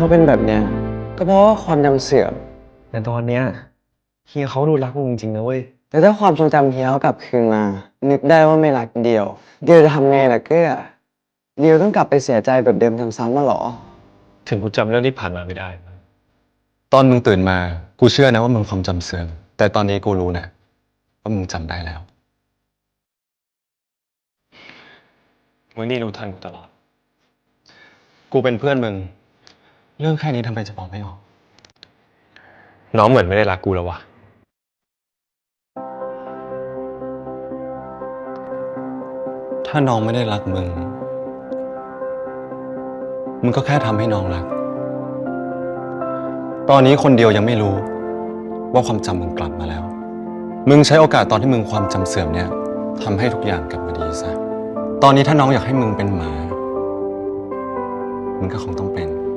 เขาเป็นแบบเนี้ยก็เพราะว่าความจำเสื่อม แต่ตอนเนี้ยเฮียเขาดูรักมึงจริงๆนะเว้ย แต่ถ้าความทรงจำเฮียเขากลับคืนมา นึกได้ว่าไม่รักเดียว เดียวจะทำไงล่ะเกื้อเดียวต้องกลับไปเสียใจแบบเดิมซ้ำๆมาหรอ ถึงกูจำเรื่องที่ผ่านมาไม่ได้นะตอนมึงตื่นมา กูเชื่อนะว่ามึงความจำเสื่อม แต่ตอนนี้กูรู้นะว่ามึงจำได้แล้ว มึงนี่รู้ทันกูตลอด กูเป็นเพื่อนมึง เรื่องแค่นี้ทำไมจะบอกไม่ออก น้องเหมือนไม่ได้รักกูแล้ววะถ้าน้องไม่ได้รักมึง มึงก็แค่ทำให้น้องรัก ตอนนี้คนเดียวยังไม่รู้ ว่าความจำมึงกลับมาแล้ว มึงใช้โอกาสตอนที่มึงความจำเสื่อมเนี่ยทำให้ทุกอย่างกลับมาดีซะ ตอนนี้ถ้าน้องอยากให้มึงเป็นหมา มึงก็คงต้องเป็น